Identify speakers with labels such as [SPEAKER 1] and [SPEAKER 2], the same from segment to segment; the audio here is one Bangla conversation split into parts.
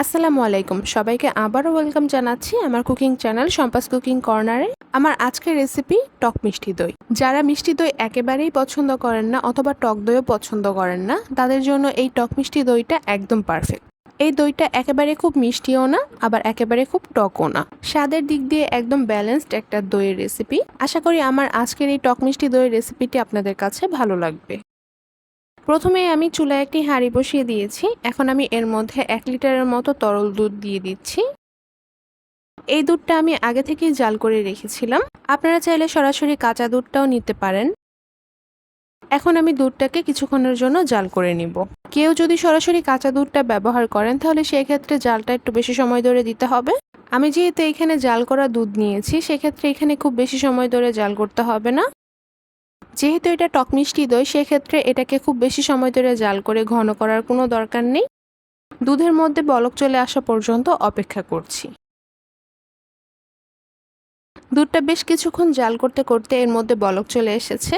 [SPEAKER 1] আসসালামু আলাইকুম। সবাইকে আবারও ওয়েলকাম জানাচ্ছি আমার কুকিং চ্যানেল সম্পাস কুকিং কর্নারে। আমার আজকের রেসিপি টক মিষ্টি দই। যারা মিষ্টি দই একেবারেই পছন্দ করেন না অথবা টক দইও পছন্দ করেন না, তাদের জন্য এই টক মিষ্টি দইটা একদম পারফেক্ট। এই দইটা একেবারে খুব মিষ্টিও না, আবার একেবারে খুব টকও না। স্বাদের দিক দিয়ে একদম ব্যালেন্সড একটা দইয়ের রেসিপি। আশা করি আমার আজকের এই টক মিষ্টি দইয়ের রেসিপিটি আপনাদের কাছে ভালো লাগবে। প্রথমে আমি চুলায় একটি হাঁড়ি বসিয়ে দিয়েছি। এখন আমি এর মধ্যে এক লিটারের মতো তরল দুধ দিয়ে দিচ্ছি। এই দুধটা আমি আগে থেকেই জাল করে রেখেছিলাম। আপনারা চাইলে সরাসরি কাঁচা দুধটাও নিতে পারেন। এখন আমি দুধটাকে কিছুক্ষণের জন্য জাল করে নিব। কেউ যদি সরাসরি কাঁচা দুধটা ব্যবহার করেন, তাহলে সেক্ষেত্রে জালটা একটু বেশি সময় ধরে দিতে হবে। আমি যেহেতু এখানে জাল করা দুধ নিয়েছি, সেক্ষেত্রে এখানে খুব বেশি সময় ধরে জাল করতে হবে না। যেহেতু এটা টক মিষ্টি দই, সেক্ষেত্রে এটাকে খুব বেশি সময় ধরে জাল করে ঘন করার কোনো দরকার নেই। দুধের মধ্যে বলক চলে আসা পর্যন্ত অপেক্ষা করছি। দুধটা বেশ কিছুক্ষণ জাল করতে করতে এর মধ্যে বলক চলে এসেছে।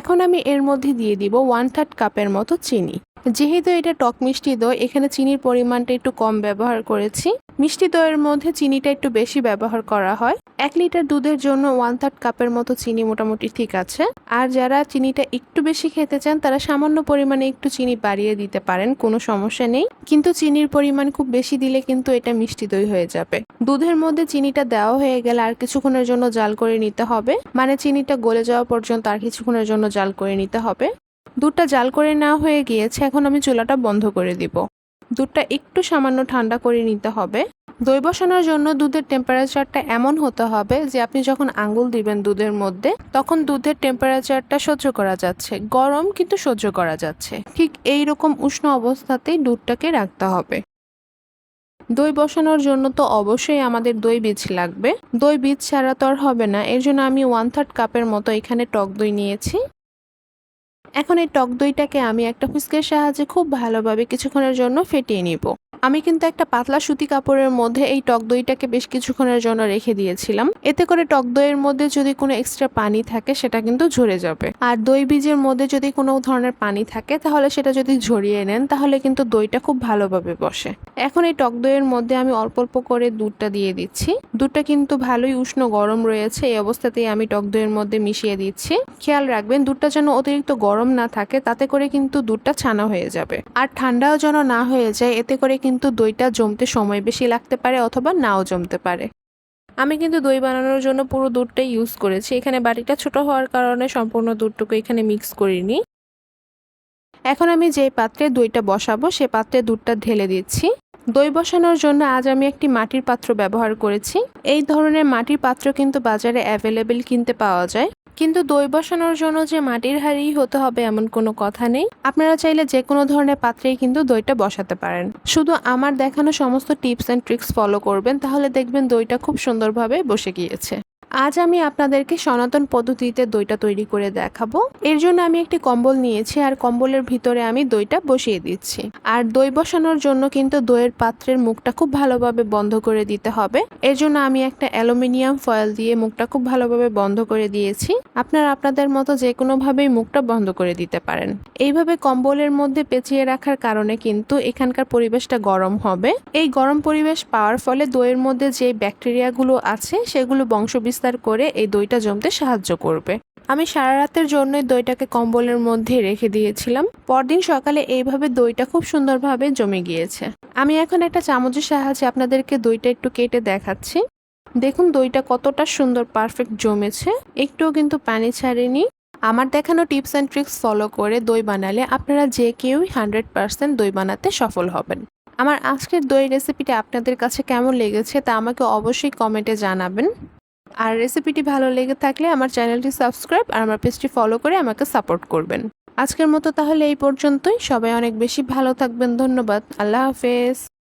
[SPEAKER 1] এখন আমি এর মধ্যে দিয়ে দিব ওয়ান থার্ড কাপের মতো চিনি। যেহেতু এটা টক মিষ্টি দই, এখানে চিনির পরিমাণটা একটু কম ব্যবহার করেছি। মিষ্টি দইয়ের মধ্যে চিনিটা একটু বেশি ব্যবহার করা হয়। এক লিটার দুধের জন্য ওয়ান থার্ড কাপের মতো চিনি মোটামুটি ঠিক আছে। আর যারা চিনিটা একটু বেশি খেতে চান, তারা সামান্য পরিমাণে একটু চিনি বাড়িয়ে দিতে পারেন, কোনো সমস্যা নেই। কিন্তু চিনির পরিমাণ খুব বেশি দিলে কিন্তু এটা মিষ্টি দই হয়ে যাবে। দুধের মধ্যে চিনিটা দেওয়া হয়ে গেলে আর কিছুক্ষণের জন্য জাল করে নিতে হবে। মানে চিনিটা গলে যাওয়া পর্যন্ত আর কিছুক্ষণের জন্য জাল করে নিতে হবে। দুধটা জাল করে নেওয়া হয়ে গিয়েছে, এখন আমি চুলাটা বন্ধ করে দিব। দুধটা একটু সামান্য ঠান্ডা করে নিতে হবে। দই বসানোর জন্য দুধের টেম্পারেচারটা এমন হতে হবে যে আপনি যখন আঙ্গুল দিবেন দুধের মধ্যে, তখন দুধের টেম্পারেচারটা সহ্য করা যাচ্ছে। গরম কিন্তু সহ্য করা যাচ্ছে। ঠিক এই রকম উষ্ণ অবস্থাতেই দুধটাকে রাখতে হবে। দই বসানোর জন্য তো অবশ্যই আমাদের দই বীজ লাগবে। দই বীজ ছাড়া তো আর হবে না। এর জন্য আমি ওয়ান থার্ড কাপের মতো এখানে টক দই নিয়েছি। এখন এই টক দইটাকে আমি একটা ফুচকের সাহায্যে খুব ভালোভাবে কিছুক্ষণের জন্য ফেটিয়ে নিব। আমি কিন্তু একটা পাতলা সুতি কাপড়ের মধ্যে এই টক দইটাকে বেশ কিছুক্ষণের জন্য রেখে দিয়েছিলাম। এতে করে টক দইয়ের মধ্যে যদি কোনো এক্সট্রা পানি থাকে, সেটা কিন্তু ঝরে যাবে। আর দই বীজের মধ্যে যদি কোনো ধরনের পানি থাকে, তাহলে সেটা যদি ঝরিয়ে নেন, তাহলে কিন্তু দইটা খুব ভালোভাবে বসে। এখন এই টক দইয়ের মধ্যে আমি অল্প অল্প করে দুধটা দিয়ে দিচ্ছি। দুধটা কিন্তু ভালোই উষ্ণ গরম রয়েছে, এই অবস্থাতেই আমি টক দইয়ের মধ্যে মিশিয়ে দিচ্ছি। খেয়াল রাখবেন, দুধটা যেন অতিরিক্ত গরম না থাকে, তাতে করে কিন্তু দুধটা ছানা হয়ে যাবে। আর ঠান্ডাও যেন না হয়ে যায়, এতে করে কিন্তু দইটা জমতে সময় বেশি লাগতে পারে অথবা নাও জমতে পারে। আমি কিন্তু দই বানানোর জন্য পুরো দুধটাই ইউজ করেছি। এখানে বাটিটা ছোট হওয়ার কারণে সম্পূর্ণ দুধটুকু এখানে মিক্স করিনি। এখন আমি যে পাত্রে দইটা বসাবো, সে পাত্রে দুধটা ঢেলে দিচ্ছি। দই বসানোর জন্য আজ আমি একটি মাটির পাত্র ব্যবহার করেছি। এই ধরনের মাটির পাত্র কিন্তু বাজারে অ্যাভেলেবেল কিনতে পাওয়া যায়। কিন্তু দই বসানোর জন্য যে মাটির হাড়ি হতে হবে এমন কোনো কথা নেই। আপনারা চাইলে যে কোনো ধরনের পাত্রেই কিন্তু দইটা বসাতে পারেন। শুধু আমার দেখানো সমস্ত টিপস অ্যান্ড ট্রিক্স ফলো করবেন, তাহলে দেখবেন দইটা খুব সুন্দরভাবে বসে গিয়েছে। আজ আমি আপনাদেরকে সনাতন পদ্ধতিতে দইটা তৈরি করে দেখাবো। এর জন্য আমি একটি কম্বল নিয়েছি আর কম্বলের ভিতরে আমি দইটা বসিয়ে দিচ্ছি। আর দই বসানোর জন্য কিন্তু দইয়ের পাত্রের মুখটা খুব ভালোভাবে বন্ধ করে দিতে হবে। এর জন্য আমি একটা অ্যালুমিনিয়াম ফয়েল দিয়ে মুখটা খুব ভালোভাবে বন্ধ করে দিয়েছি। আপনারা আপনাদের মতো যে কোনোভাবেই মুখটা বন্ধ করে দিতে পারেন। এইভাবে কম্বলের মধ্যে পেঁচিয়ে রাখার কারণে কিন্তু এখানকার পরিবেশটা গরম হবে। এই গরম পরিবেশ পাওয়ার ফলে দইয়ের মধ্যে যে ব্যাকটেরিয়াগুলো আছে, সেগুলো বংশবিস্তার করে এই দইটা জমতে সাহায্য করবে। আমি সারা রাতের জন্য দইটাকে কম্বলের মধ্যে রেখে দিয়েছিলাম। পরদিন সকালে এইভাবে দইটা খুব সুন্দরভাবে জমে গিয়েছে। আমি এখন একটা চামচের সাহায্যে আপনাদেরকে দইটা একটু কেটে দেখাচ্ছি। দেখুন, দইটা কতটা সুন্দর পারফেক্ট জমেছে। একটুও কিন্তু পানি ছাড়েনি। আমার দেখানো টিপস অ্যান্ড ট্রিক্স ফলো করে দই বানালে আপনারা যে কেউই হান্ড্রেড পার্সেন্ট দই বানাতে সফল হবেন। আমার আজকের দই রেসিপিটা আপনাদের কাছে কেমন লেগেছে তা আমাকে অবশ্যই কমেন্টে জানাবেন। আর রেসিপিটি ভালো লেগে থাকলে আমার চ্যানেলটি সাবস্ক্রাইব আর আমার পেজটি ফলো করে আমাকে সাপোর্ট করবেন। আজকের মতো তাহলে এই পর্যন্তই। সবাই অনেক বেশি ভালো থাকবেন। ধন্যবাদ। আল্লাহ হাফেজ।